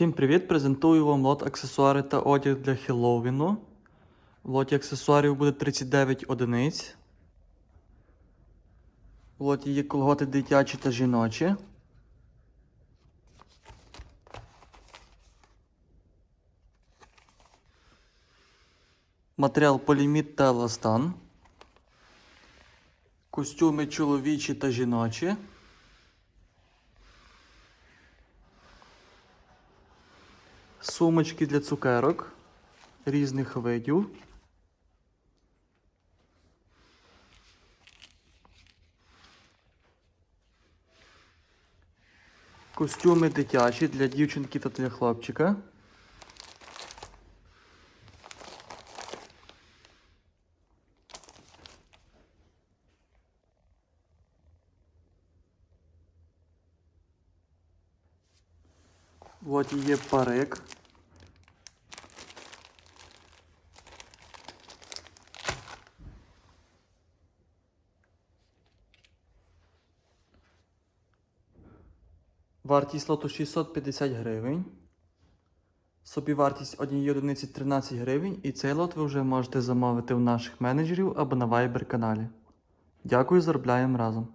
Всім привіт! Презентую вам лот аксесуари та одяг для Хеллоуіну. В лоті аксесуарів буде 39 одиниць. В лоті є колготи дитячі та жіночі. Матеріал поліміт та еластан. Костюми чоловічі та жіночі. Сумочки для цукерок різних видів. Костюми дитячі для дівчинки та для хлопчика. От є парик. Вартість лоту 650 гривень. Собівартість однієї одиниці 13 гривень. І цей лот ви вже можете замовити у наших менеджерів або на Viber каналі. Дякую, заробляємо разом.